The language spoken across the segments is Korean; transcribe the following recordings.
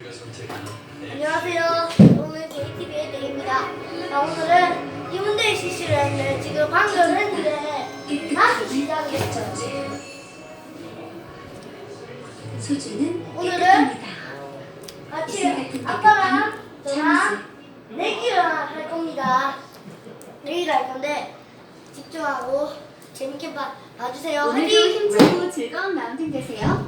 안녕하세요. 오늘 JTB의 데이입니다. 자, 오늘은 이문대 CC를 했는데 지금 방금 했는데 다시 시작했죠. 소주는 오늘은. 같이 아빠랑 저랑 내기를 할 겁니다. 내기를 할 건데 집중하고 재밌게 봐, 봐주세요. 오늘도 화이팅! 힘차고 즐거운 마운틴 되세요.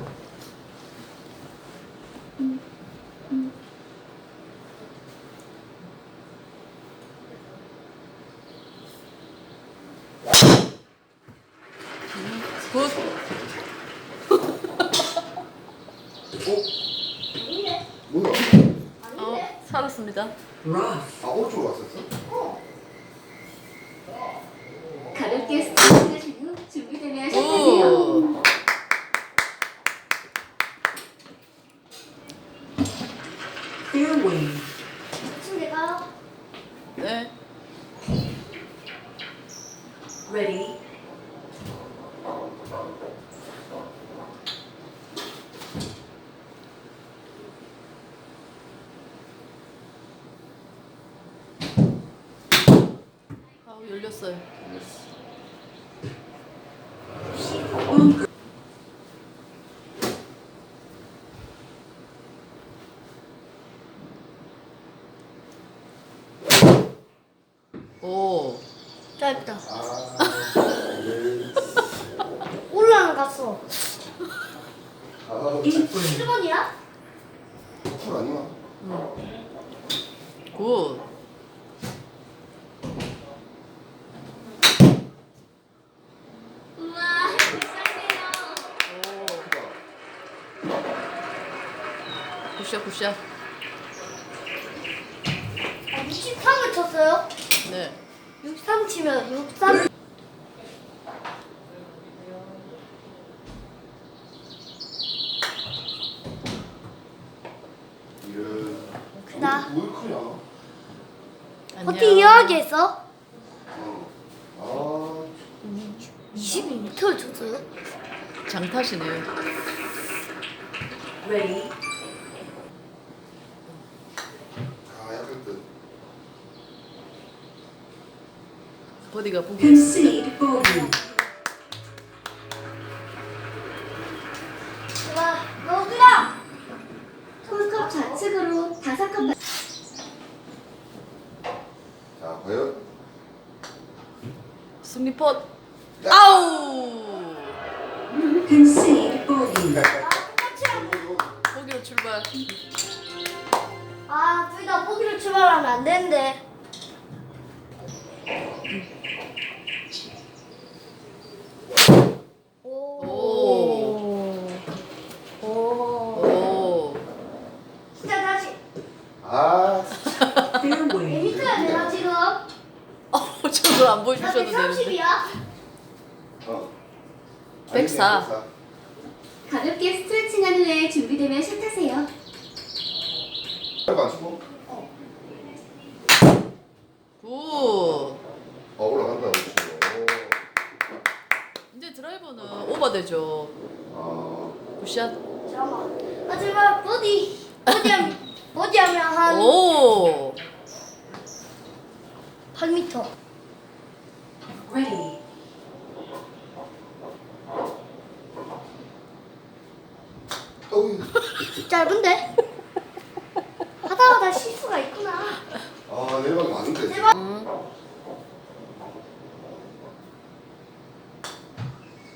굿. 아닌데? 뭐야? 어, 아닌데? 살았습니다. 아 오른쪽으로 왔었어? 어. 가볍게 스트레칭 하신 후 준비되면 시작하세요. 오. 지금 내가 네. Ready. 아, 열렸어요. 오. 짧다. 아 네. 올라는 갔어. 아 1번이야? 풀 아니야? 굿. 우와, 불쌍해요. 굿샷, 굿샷. 아, 63을 쳤어요? 네. 63 치면 63. 이런 크다. 왜 크냐? 어떻게 이해하게 했어? 어. 22m를 쳤어요? 장타시네요. Ready. 아 약간 그 버디가 보기. Concede bogey. 와, 너무 크다! 홀컵 좌측으로 다섯 컵. 자 과연 승리 펫. 아우. Concede bogey. 아, 똑같이 하고. 보기로 출발. 아, 둘다 보기로 출발하면 안 되는데. 오. 오. 오. 진짜 다시. 아 Fairway. 재밌어야 되나, 지금? 어, 저걸 안 나 보여주셔도 되는데. 130이야? 어. 백사. 아니네, 백사. 가볍게 스트레칭한 후에 준비되면 샷하세요. 짧아 안 치고? 굿. 어 올라간다 그렇지. 드라이버는 오버되죠. 아 굿샷. 잠깐만. 아, 제발, 버디. 버디하면, 버디하면 한 오. 8m. Ready. 어우 짧은데? 하다하다 실수가 있구나. 아 내려가기 많은데. 제발. 응.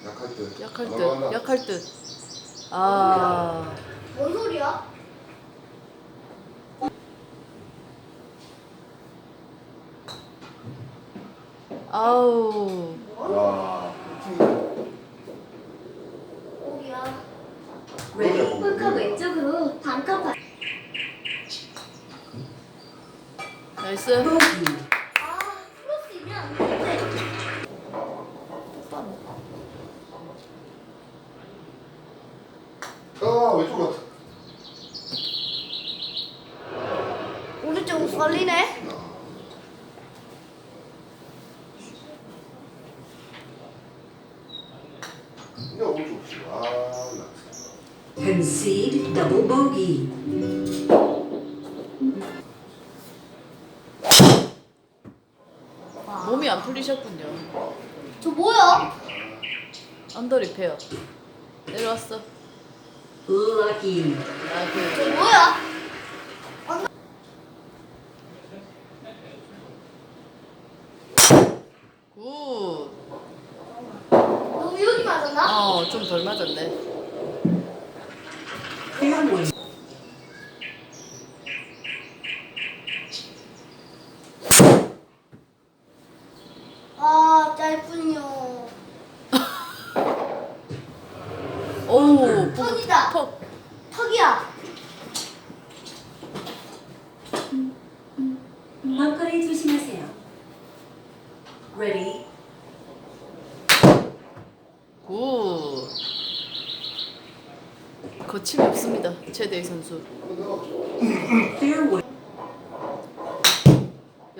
약할 듯. 약할 안 약할 듯. 아. 뭔 소리야? 아우. 와. 오기야. Ready. 홀컵 왼쪽으로 반컵 반. 나이스. Concede double bogey. 몸이 안 풀리셨군요. 저 뭐야? 언더 리페어. 내려왔어. Lucky. 아, 그 저 뭐야?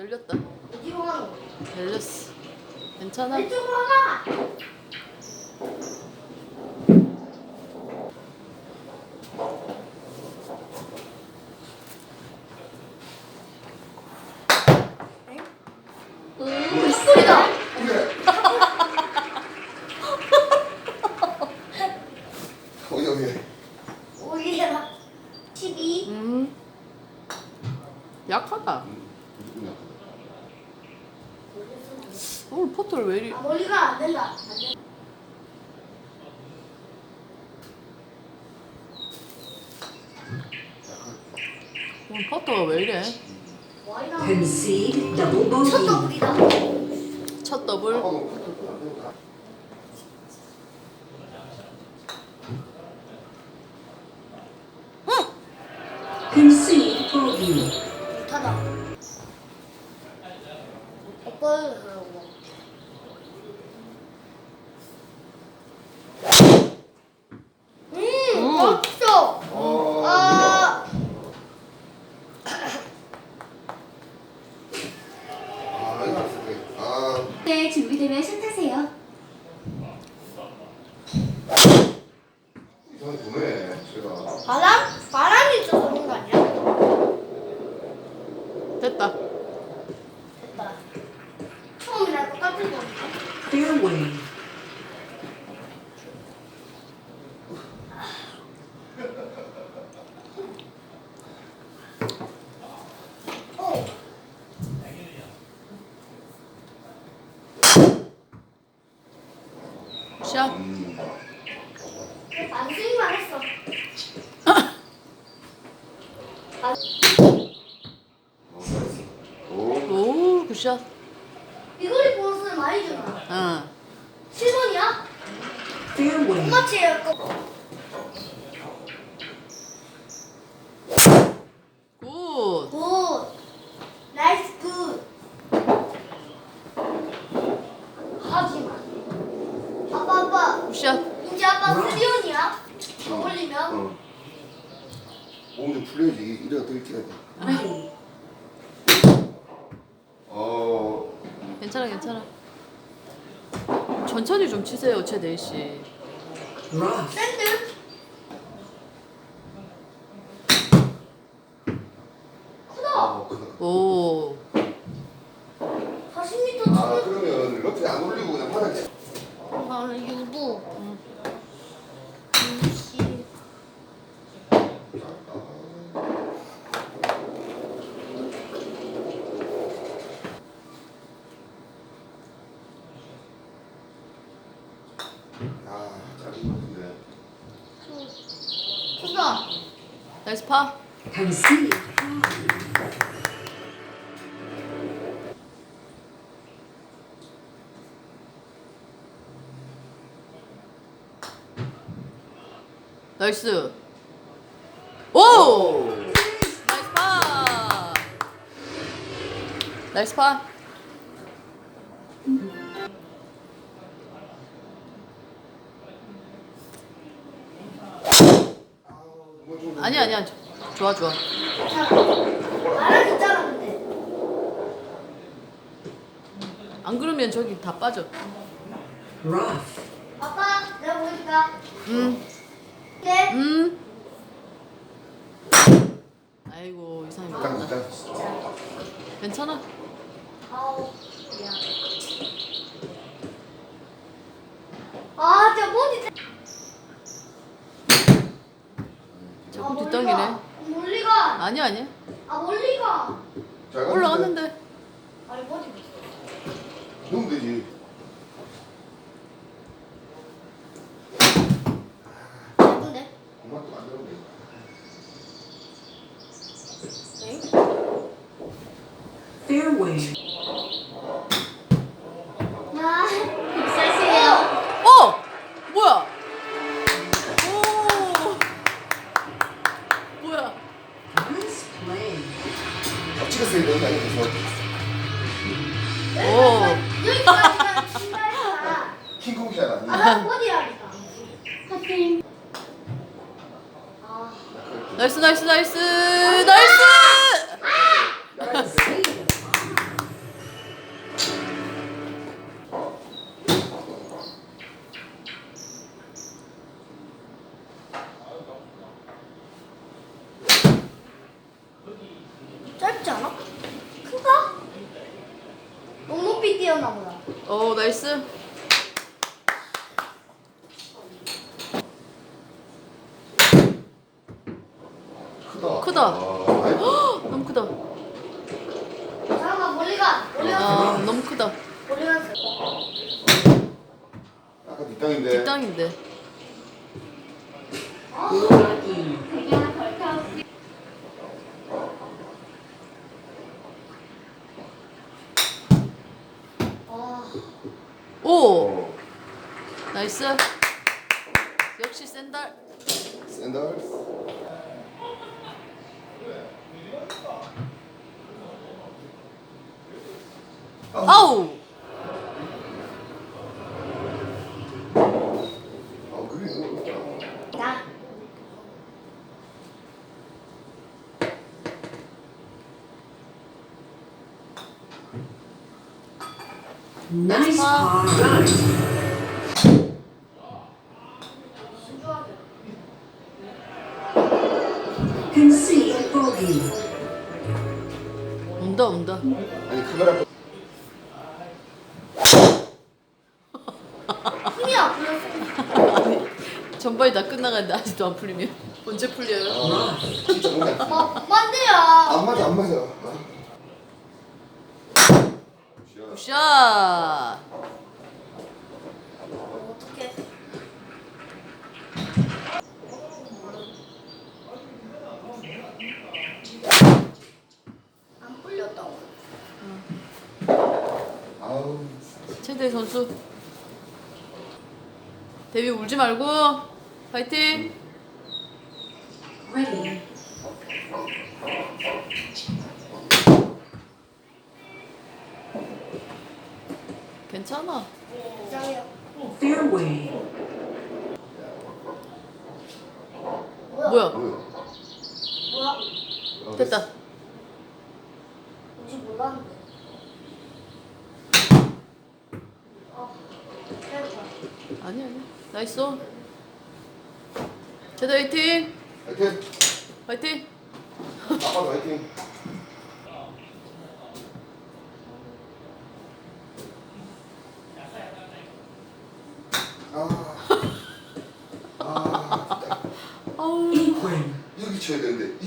열렸다. 열렸어. 괜찮아? 이쪽으로 가. 음, 촛불이다. 그래. 어 여기. 오리라. 12. 음. 약하다. 오늘 포트를 왜 이리. 아, 멀리가 안 된다. 안 된다. 오늘 포트가 왜 이래? 첫 더블이다. 첫 더블. 준비되면 샷 하세요. 이상하게 보네. 제가. 바람? 바람이 있어서 그런 거 아니야? 됐다. 됐다. 처음이랑 똑같은 거니까. fairway, 오, 샷. 음. 만승이만 했어. 오. 오, 굿샷. 이거리 보너스는 많이 주나? 응. 7번이야? fairway, 엄마 치예요. 거. 굿. 굿. 나이스 굿. 하지마. 아빠 아빠. 굿샷. 이제 아빠 스리온이야? 더 올리면? 어. 몸좀 풀려야지. 이래가 더 ready, 어. 괜찮아, 괜찮아. 천천히 좀 치세요, 최대희 씨. 샌드? 크다. 어, 크다. 오. 40m 아 치는 그러면 러프에 안 올리고 그냥 바닥에. 아, 유부. 유시. 아 같은데. 크다. 나이스 파. concede, 나이스. 오! 나이스 파. 나이스 파. 아니 아니야. 좋아 좋아. 안 그러면 저기 다 빠져. rough, 아빠, 내가 보여줄까? 음. 네. 음. 아이고 이상해. 일단 일단. 괜찮아. 아우, 나이스 나이스 나이스! Concede. 짧지 않아? 큰가? 너무 높이 뛰었나 보다. 오 나이스. 크다. 크다. 아, 아이고. 너무 크다. 잠깐만 멀리 가. 멀리 가. 아 너무 크다. 멀리 갔어. 아까 뒷땅인데. 뒷땅인데. 아, 오 어. 나이스. 역시 샌달. 샌들. 아우. 아, 그게 너무 어렵다. 나. Nice. 신중하게. Concede bogey. 온다 온다. 아니, 카메라 앞에 힘이 안 풀렸어. 전반이 다 끝나가는데 아직도 안 풀리면 언제 풀려요? 아, 진짜 뭔가 뭐, 만데야. 안 맞아, 안 맞아. 아. 굿샷. 샷. 어떡해. 안 풀렸다고. 아우. 최대 선수. 데뷔 울지 말고 파이팅. Ready. 괜찮아. 이상해요. Fairway. 뭐야? 뭐야? 뭐야? 어, 됐다. 뭔지 몰랐는데. 아, 됐다. 아니 아니. 나이스. 최대 화이팅. 화이팅! 화이팅. 아빠도 화이팅! 아, 아, 진짜. 아우. Equine. 여기 쳐야 되는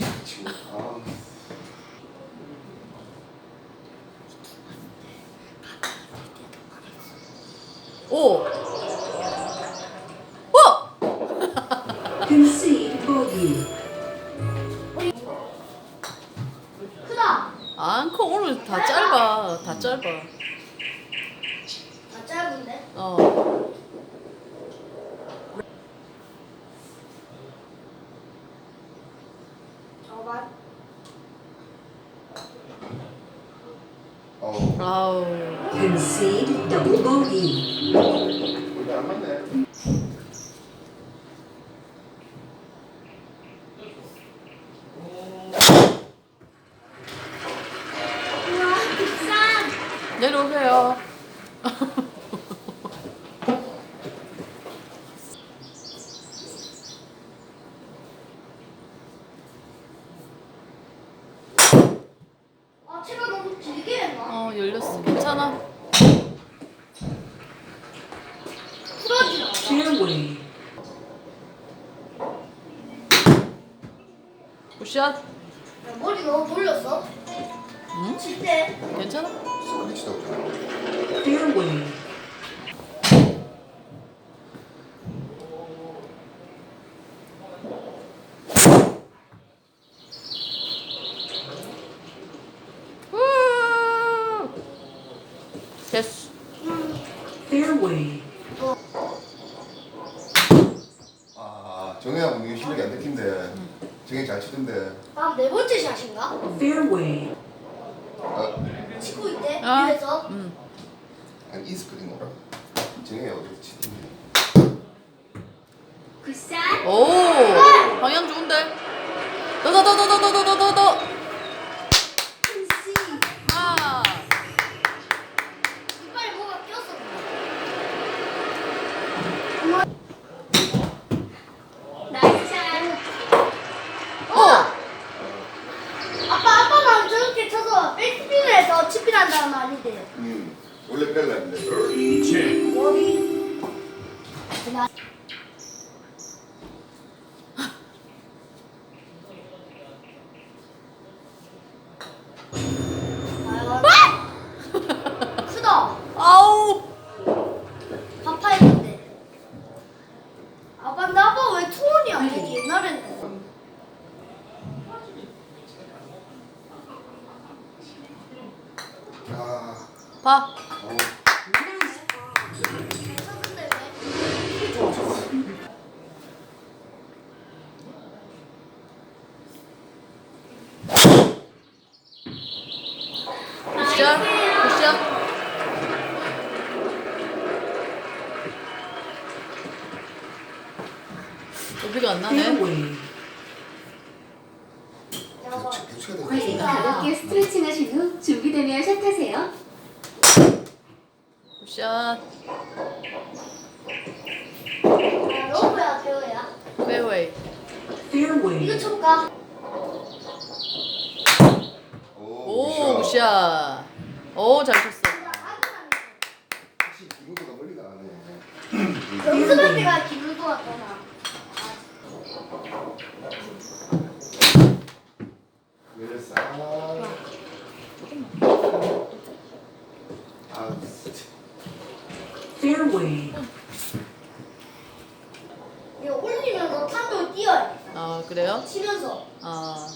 어, 아우. Concede double bogey. 하는 거예요. 굿샷. 머리 너무 돌렸어? 응? 진대 괜찮아? 썩 하지도 않아. 이런 거예요. 샷인가? fairway, 아, 치고 있대, 아. 위에서. 응. 아니 이 스크린 오라 정혜 어디 치던데 굿샷. 오! 방향 좋은데? 더, 더, 더, 더, 더, 더, 더, 더, 더, だ。 굿샷. 여기가 안 나네. fairway, 야봐. 붙여- 붙여야 돼 네, 가볍게 스트레칭 하신 후 준비되면 샷하세요. 굿샷. 야, 러브야, 배우야. 페어웨이. fairway, 이거 쳐볼까? 오, 굿샷. 오, 잘 쳤어. 혹시 기분보다 멀리 나가네 연습할 때가 기분 좋았잖아. 열렸어 아 진짜 fairway, 이거 올리면서 탄도 뛰어야 돼. 아, 그래요? 치면서. 아, 아,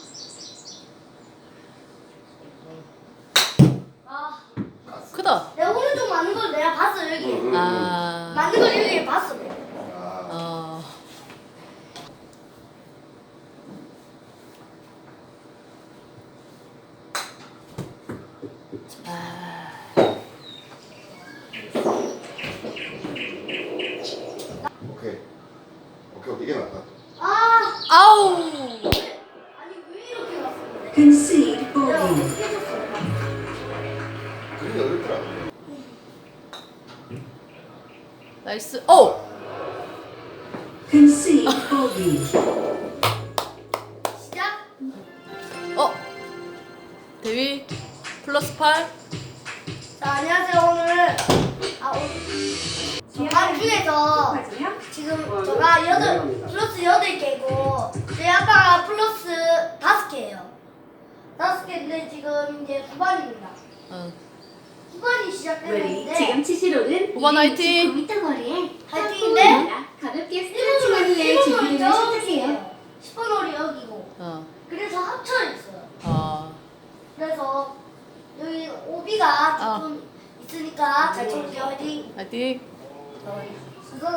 나이스. 오! concede bogey, 시작? 어? 대위 플러스 8. 자, 안녕하세요, 오늘. 아, 오늘. 반 중에서 맞아요? 지금 저가 여덟, 플러스 여덟 개고, 제 아빠가 플러스 다섯 개예요. 다섯 개인데 지금 이제 9반입니다. 응. 9반이 네, 시작되는데, 지금 치실 홀은 오번 화이팅! 9m 거리에 화이팅인데? 탑볼입니다. 가볍게 스트레칭 한 후에 준비되면 샷하세요. 10번 홀이 여기고, 어. 그래서 합쳐 있어요. 어. 그래서 여기 오비가 조금 있으니까 잘 쳐주세요. 화이팅! 화이팅! 수선